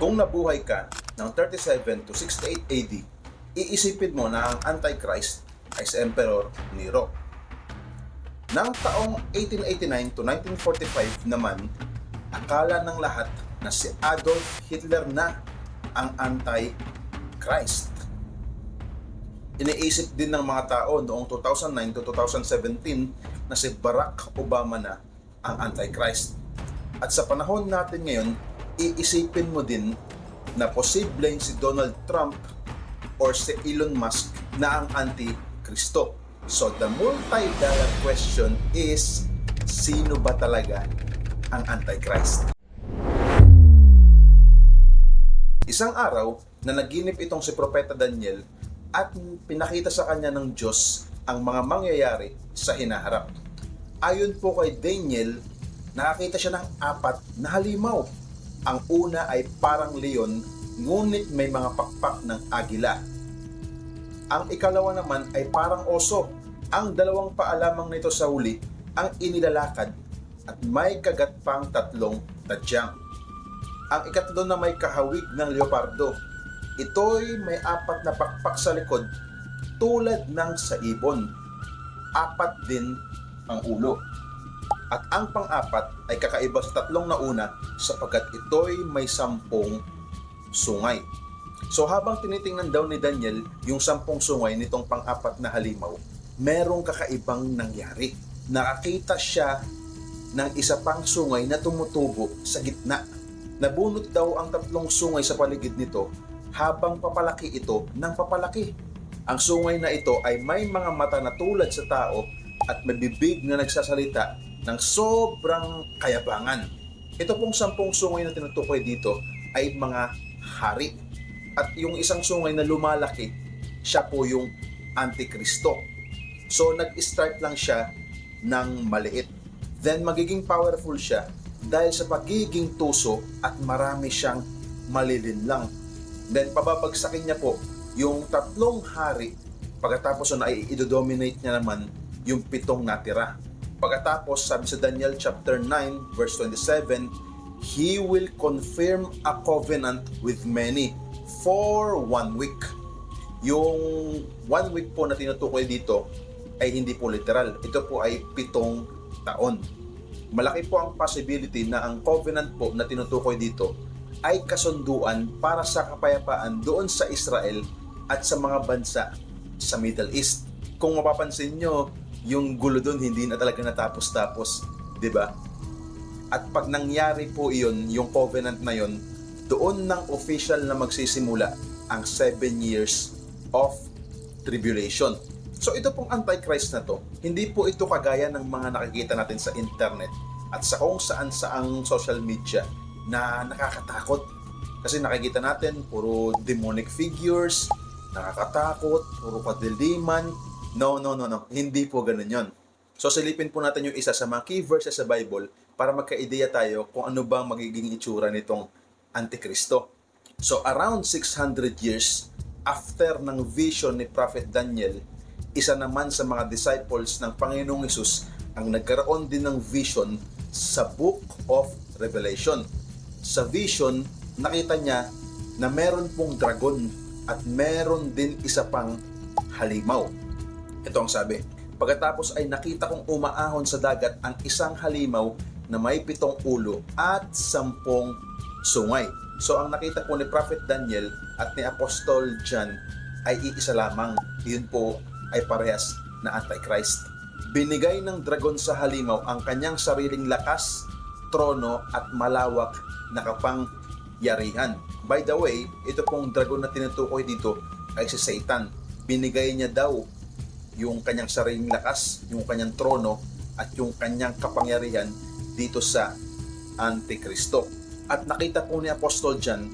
Kung nabuhay ka ng 37 to 68 AD, iisipin mo na ang Antichrist ay si Emperor Nero. Nang taong 1889 to 1945 naman, akala ng lahat na si Adolf Hitler na ang Antichrist. Iniisip din ng mga tao noong 2009 to 2017 na si Barack Obama na ang Antichrist. At sa panahon natin ngayon, iisipin mo din na posibleng si Donald Trump or si Elon Musk na ang Antikristo. So the multi-dollar question is, sino ba talaga ang Antichrist? Isang araw na naginip itong si Propeta Daniel at pinakita sa kanya ng Diyos ang mga mangyayari sa hinaharap. Ayon po kay Daniel, nakakita siya ng apat na halimaw. Ang una ay parang leon, ngunit may mga pakpak ng agila. Ang ikalawa naman ay parang oso. Ang dalawang paa lamang nito sa huli ang inilalakad at may kagat pang tatlong tadyang. Ang ikatlo na may kahawig ng leopardo. Ito'y may apat na pakpak sa likod tulad ng sa ibon. Apat din ang ulo. At ang pang-apat ay kakaiba sa tatlong nauna sapagkat ito'y may sampung sungay. So habang tinitingnan daw ni Daniel yung sampung sungay nitong pang-apat na halimaw, merong kakaibang nangyari. Nakakita siya ng isa pang sungay na tumutubo sa gitna. Nabunot daw ang tatlong sungay sa paligid nito habang papalaki ito ng papalaki. Ang sungay na ito ay may mga mata na tulad sa tao at may bibig na nagsasalita ng sobrang kayabangan. Ito pong sampung sungay na tinutukoy dito ay mga hari. At yung isang sungay na lumalaki, siya po yung Antikristo. So nag-start lang siya ng maliit. Then magiging powerful siya dahil sa pagiging tuso at marami siyang malilinlang. Then pababagsakin niya po yung tatlong hari pagkatapos na i-dominate niya naman yung pitong natira. Pagkatapos sabi sa Daniel chapter 9 verse 27, He will confirm a covenant with many for one week. Yung one week po na tinutukoy dito ay hindi po literal. Ito po ay pitong taon. Malaki po ang possibility na ang covenant po na tinutukoy dito ay kasunduan para sa kapayapaan doon sa Israel at sa mga bansa sa Middle East. Kung mapapansin nyo, yung gulo doon hindi na talaga natapos-tapos, 'di ba? At pag nangyari po iyon, yung covenant na yon, doon ng official na magsisimula ang 7 years of tribulation. So ito pong Antichrist na to, hindi po ito kagaya ng mga nakikita natin sa internet at sa kung saan saang social media na nakakatakot. Kasi nakikita natin puro demonic figures, nakakatakot, puro kadiliman. No, no, no, no. Hindi po ganun yon. So silipin po natin yung isa sa mga key verses sa Bible para magka-ideya tayo kung ano ba magiging itsura nitong Antikristo. So around 600 years after ng vision ni Prophet Daniel, isa naman sa mga disciples ng Panginoong Isus ang nagkaroon din ng vision sa Book of Revelation. Sa vision, nakita niya na meron pong dragon at meron din isa pang halimaw. Ito ang sabi, Pagkatapos ay nakita kong umaahon sa dagat ang isang halimaw na may pitong ulo at sampung sungay. So ang nakita po ni Prophet Daniel at ni Apostol John ay iisa lamang. Yun po ay parehas na Antichrist. Binigay ng dragon sa halimaw ang kanyang sariling lakas, trono at malawak na kapangyarihan. By the way, ito pong dragon na tinutukoy dito ay si Satan. Binigay niya daw yung kanyang sariling lakas, yung kanyang trono at yung kanyang kapangyarihan dito sa Antikristo. At nakita po ni Apostol John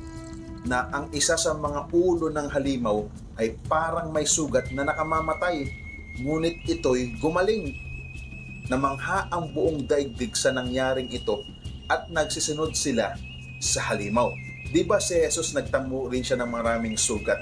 na ang isa sa mga ulo ng halimaw ay parang may sugat na nakamamatay. Ngunit ito'y gumaling. Namangha ang buong daigdig sa nangyaring ito at nagsisunod sila sa halimaw. Di ba si Jesus nagtamo rin siya ng maraming sugat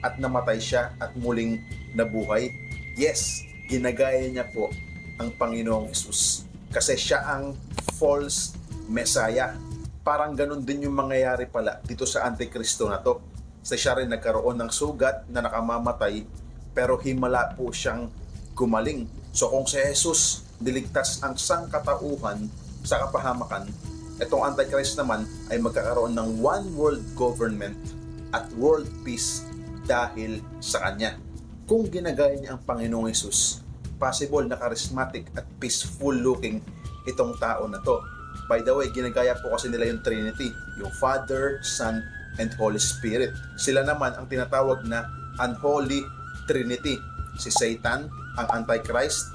at namatay siya at muling nabuhay? Yes, ginagaya niya po ang Panginoong Jesus. Kasi siya ang false Messiah. parang ganun din yung mangyayari pala dito sa Antikristo na to. Sa siya rin nagkaroon ng sugat na nakamamatay pero himala po siyang gumaling. So kung si Jesus niligtas ang sangkatauhan sa kapahamakan, itong Antichrist naman ay magkakaroon ng one world government at world peace dahil sa kanya. Kung ginagaya niya ang Panginoong Jesus, possible na charismatic at peaceful looking itong tao na to. By the way, ginagaya po kasi nila yung Trinity, yung Father, Son, and Holy Spirit. Sila naman ang tinatawag na Unholy Trinity. Si Satan, ang Antichrist,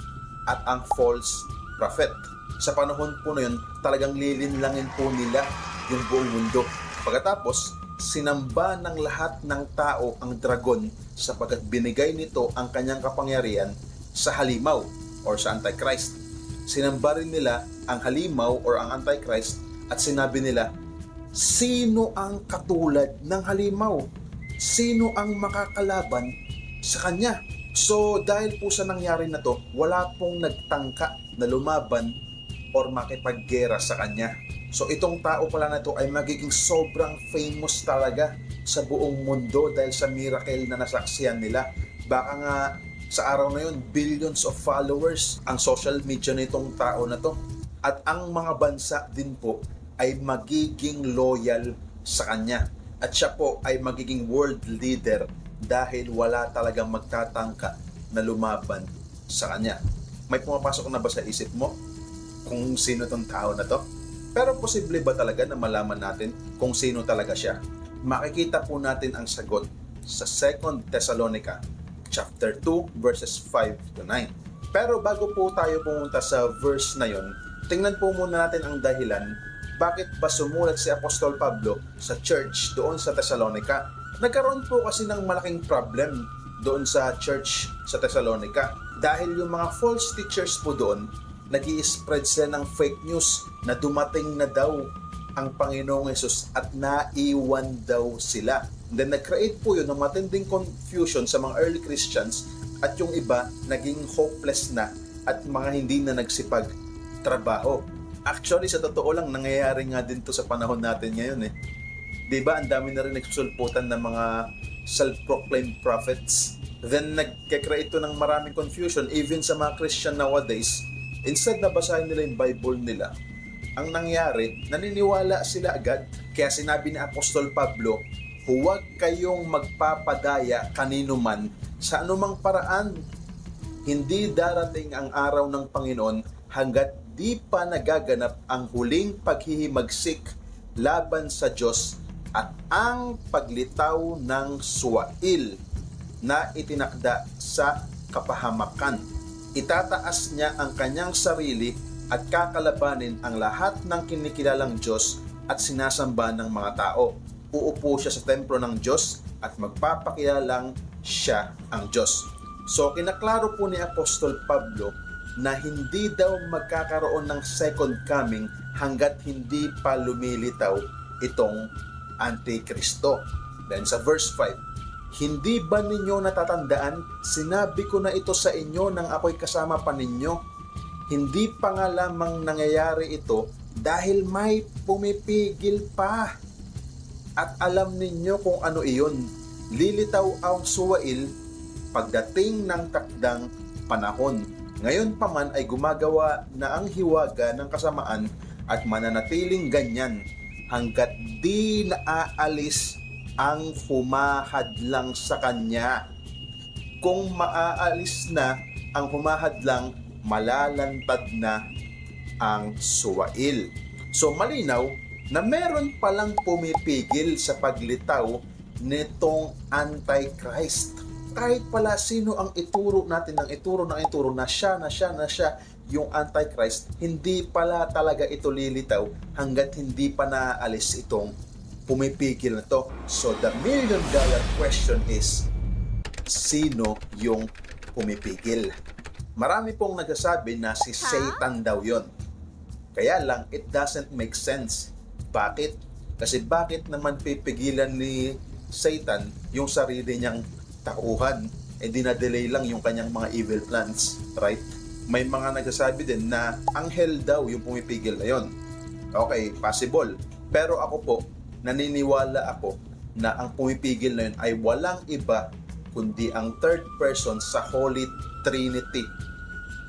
at ang false prophet. Sa panahon po na yun, talagang lilinlangin po nila yung buong mundo. Pagkatapos, sinamba ng lahat ng tao ang dragon sapagkat binigay nito ang kanyang kapangyarihan sa halimaw or sa Antichrist. Sinamba rin nila ang halimaw or ang Antichrist at sinabi nila, sino ang katulad ng halimaw? Sino ang makakalaban sa kanya? So dahil po sa nangyari na to, wala pong nagtangka na lumaban or makipaggera sa kanya. So itong tao pala na to ay magiging sobrang famous talaga sa buong mundo dahil sa miracle na nasaksiyan nila. Baka nga sa araw na yun, billions of followers ang social media nitong tao na to. At ang mga bansa din po ay magiging loyal sa kanya. At siya po ay magiging world leader dahil wala talagang magtatangka na lumaban sa kanya. May pumapasok na ba sa isip mo kung sino tong tao na to? Pero posible ba talaga na malaman natin kung sino talaga siya? Makikita po natin ang sagot sa 2 Thessalonica chapter 2 verses 5 to 9. Pero bago po tayo pumunta sa verse na yon, tingnan po muna natin ang dahilan bakit ba sumulat si Apostol Pablo sa church doon sa Thessalonica. Nagkaroon po kasi ng malaking problem doon sa church sa Thessalonica dahil yung mga false teachers po doon nag spread sila ng fake news na dumating na daw ang Panginoong Yesus at naiwan daw sila. And then nag-create po yun ng matinding confusion sa mga early Christians at yung iba naging hopeless na at mga hindi na nagsipag trabaho. Actually, sa totoo lang, nangyayari nga din to sa panahon natin ngayon eh. ba ang dami na rin nagsusulputan ng mga self-proclaimed prophets. Then nagkakreate to ng maraming confusion even sa mga Christian nowadays. Instead na basahin nila yung Bible nila, ang nangyari, naniniwala sila agad. Kaya sinabi ni Apostol Pablo, huwag kayong magpapadaya kanino man sa anumang paraan. Hindi darating ang araw ng Panginoon hanggat di pa nagaganap ang huling paghihimagsik laban sa Diyos at ang paglitaw ng suwail na itinakda sa kapahamakan. Itataas niya ang kanyang sarili at kakalabanin ang lahat ng kinikilalang Diyos at sinasamba ng mga tao. Uupo siya sa templo ng Diyos at magpapakilalang siya ang Diyos. So kinaklaro po ni Apostol Pablo na hindi daw magkakaroon ng second coming hanggat hindi pa lumilitaw itong Antikristo. Then sa verse 5, Hindi ba ninyo natatandaan, sinabi ko na ito sa inyo nang ako'y kasama pa ninyo? Hindi pa nga lamang nangyayari ito dahil may pumipigil pa. At alam ninyo kung ano iyon. Lilitaw ang suwail pagdating ng takdang panahon. Ngayon pa man ay gumagawa na ang hiwaga ng kasamaan at mananatiling ganyan hanggat di naaalis ang humahadlang sa kanya. Kung maaalis na ang humahadlang, malalantad na ang suwail. So malinaw na meron palang pumipigil sa paglitaw nitong Antichrist. Kahit pala sino ang ituro natin ng ituro ng ituro na siya, na siya, na siya, yung Antichrist, hindi pala talaga ito lilitaw hanggat hindi pa naaalis itong pumipigil na to. So the million dollar question is, sino yung pumipigil? Marami pong nagsasabi na si Satan daw yon. Kaya lang, it doesn't make sense. Bakit? Kasi bakit naman pipigilan ni Satan yung sarili niyang tauhan? Eh dinadelay lang yung kanyang mga evil plans, right? May mga nagsasabi din na anghel daw yung pumipigil na yon. Okay, possible. Pero ako po, naniniwala ako na ang pumipigil na yun ay walang iba kundi ang third person sa Holy Trinity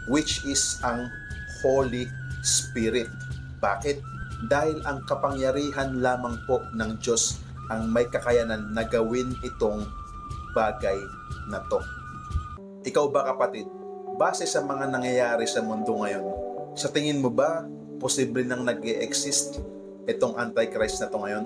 which is ang Holy Spirit. Bakit? Dahil ang kapangyarihan lamang po ng Diyos ang may kakayanan na gawin itong bagay na to. Ikaw ba kapatid, base sa mga nangyayari sa mundo ngayon, sa tingin mo ba posible nang nag exist itong Antichrist na to ngayon?